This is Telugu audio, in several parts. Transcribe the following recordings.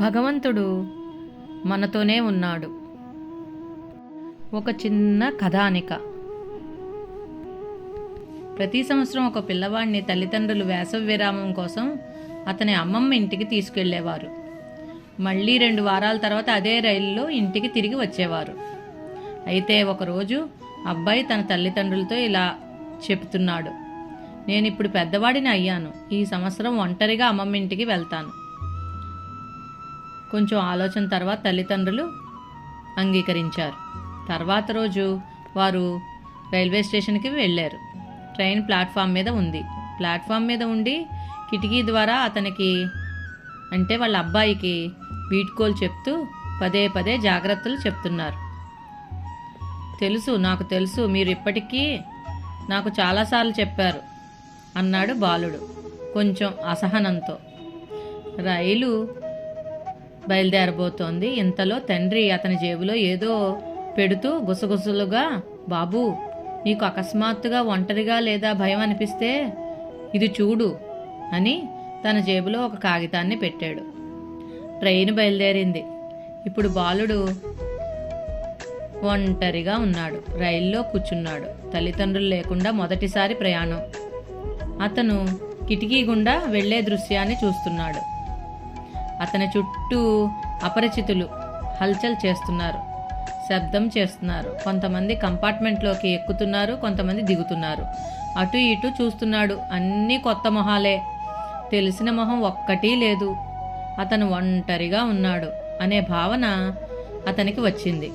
భగవంతుడు మనతోనే ఉన్నాడు. ఒక చిన్న కథానిక. ప్రతి సంవత్సరం ఒక పిల్లవాడిని తల్లిదండ్రులు వేసవి విరామం కోసం అతని అమ్మమ్మ ఇంటికి తీసుకెళ్ళేవారు. మళ్ళీ రెండు వారాల తర్వాత అదే రైలులో ఇంటికి తిరిగి వచ్చేవారు. అయితే ఒకరోజు అబ్బాయి తన తల్లిదండ్రులతో ఇలా చెప్తున్నాడు. నేను ఇప్పుడు పెద్దవాడిని అయ్యాను. ఈ సంవత్సరం ఒంటరిగా అమ్మమ్మ ఇంటికి వెళ్తాను. కొంచెం ఆలోచన తర్వాత తల్లిదండ్రులు అంగీకరించారు. తర్వాత రోజు వారు రైల్వే స్టేషన్కి వెళ్ళారు. ట్రైన్ ప్లాట్ఫామ్ మీద ఉంది. ప్లాట్ఫామ్ మీద ఉండి కిటికీ ద్వారా అతనికి అంటే వాళ్ళ అబ్బాయికి వీడ్కోలు చెప్తూ పదే పదే జాగ్రత్తలు చెప్తున్నారు. తెలుసు నాకు తెలుసు మీరు ఇప్పటికీ నాకు చాలాసార్లు చెప్పారు అన్నాడు బాలుడు కొంచెం అసహనంతో. రైలు బయలుదేరబోతోంది. ఇంతలో తండ్రి అతని జేబులో ఏదో పెడుతూ గుసగుసలుగా బాబూ నీకు అకస్మాత్తుగా ఒంటరిగా లేదా భయం అనిపిస్తే ఇది చూడు అని తన జేబులో ఒక కాగితాన్ని పెట్టాడు. ట్రైన్ బయలుదేరింది. ఇప్పుడు బాలుడు ఒంటరిగా ఉన్నాడు. రైల్లో కూర్చున్నాడు. తల్లిదండ్రులు లేకుండా మొదటిసారి ప్రయాణం. అతను కిటికీ గుండా వెళ్ళే దృశ్యాన్ని చూస్తున్నాడు. అతని చుట్టూ అపరిచితులు హల్చల్ చేస్తున్నారు శబ్దం చేస్తున్నారు. కొంతమంది కంపార్ట్మెంట్లోకి ఎక్కుతున్నారు కొంతమంది దిగుతున్నారు. అటు ఇటు చూస్తున్నాడు. అన్నీ కొత్త మొహాలే. తెలిసిన మొహం ఒక్కటీ లేదు. అతను ఒంటరిగా ఉన్నాడు అనే భావన అతనికి వచ్చింది.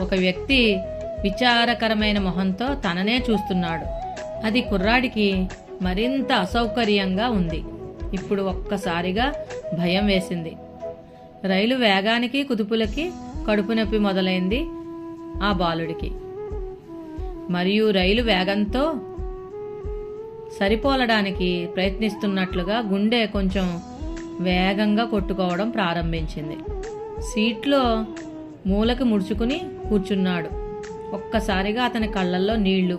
ఒక వ్యక్తి విచారకరమైన మొహంతో తననే చూస్తున్నాడు. అది కుర్రాడికి మరింత అసౌకర్యంగా ఉంది. ఇప్పుడు ఒక్కసారిగా భయం వేసింది. రైలు వేగానికి కుదుపులకి కడుపు నొప్పి మొదలైంది ఆ బాలుడికి. మరియు రైలు వేగంతో సరిపోలడానికి ప్రయత్నిస్తున్నట్లుగా గుండె కొంచెం వేగంగా కొట్టుకోవడం ప్రారంభించింది. సీట్లో మూలకి ముడుచుకుని కూర్చున్నాడు. ఒక్కసారిగా అతని కళ్ళల్లో నీళ్ళు.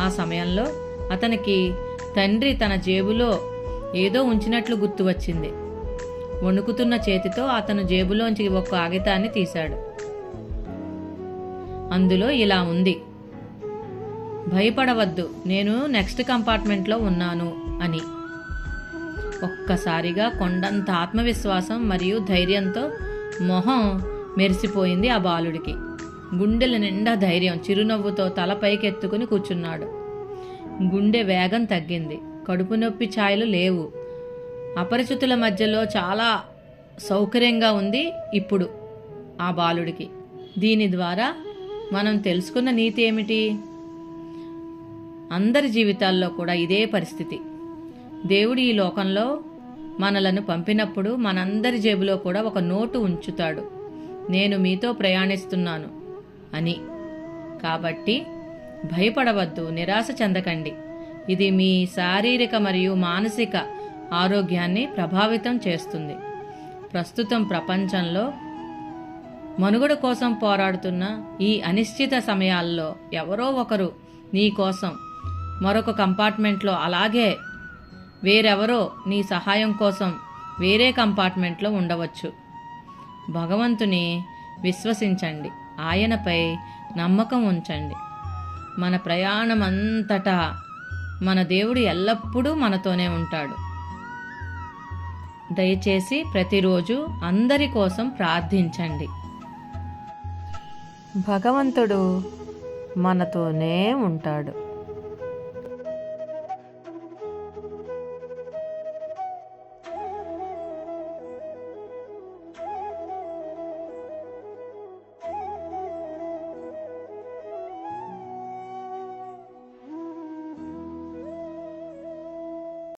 ఆ సమయంలో అతనికి తండ్రి తన జేబులో ఏదో ఉంచినట్లు గుర్తు వచ్చింది. వణుకుతున్న చేతితో అతను జేబులోంచి ఒక కాగితాన్ని తీశాడు. అందులో ఇలా ఉంది. భయపడవద్దు నేను నెక్స్ట్ కంపార్ట్మెంట్లో ఉన్నాను అని. ఒక్కసారిగా కొండంత ఆత్మవిశ్వాసం మరియు ధైర్యంతో మొహం మెరిసిపోయింది ఆ బాలుడికి. గుండెల నిండా ధైర్యం చిరునవ్వుతో తల పైకెత్తుకుని కూర్చున్నాడు. గుండె వేగం తగ్గింది. కడుపు నొప్పి ఛాయలు లేవు. అపరిచితుల మధ్యలో చాలా సౌకర్యంగా ఉంది ఇప్పుడు ఆ బాలుడికి. దీని ద్వారా మనం తెలుసుకున్న నీతి ఏమిటి? అందరి జీవితాల్లో కూడా ఇదే పరిస్థితి. దేవుడు ఈ లోకంలో మనలను పంపినప్పుడు మనందరి జేబులో కూడా ఒక నోటు ఉంచుతాడు. నేను మీతో ప్రయాణిస్తున్నాను అని. కాబట్టి భయపడవద్దు నిరాశ చెందకండి. ఇది మీ శారీరక మరియు మానసిక ఆరోగ్యాన్ని ప్రభావితం చేస్తుంది. ప్రస్తుతం ప్రపంచంలో మనుగడ కోసం పోరాడుతున్న ఈ అనిశ్చిత సమయాల్లో ఎవరో ఒకరు నీ కోసం మరొక కంపార్ట్మెంట్లో అలాగే వేరెవరో నీ సహాయం కోసం వేరే కంపార్ట్మెంట్లో ఉండవచ్చు. భగవంతుని విశ్వసించండి. ఆయనపై నమ్మకం ఉంచండి. మన ప్రయాణం అంతటా మన దేవుడు ఎల్లప్పుడూ మనతోనే ఉంటాడు. దయచేసి ప్రతిరోజు అందరి కోసం ప్రార్థించండి. భగవంతుడు మనతోనే ఉంటాడు.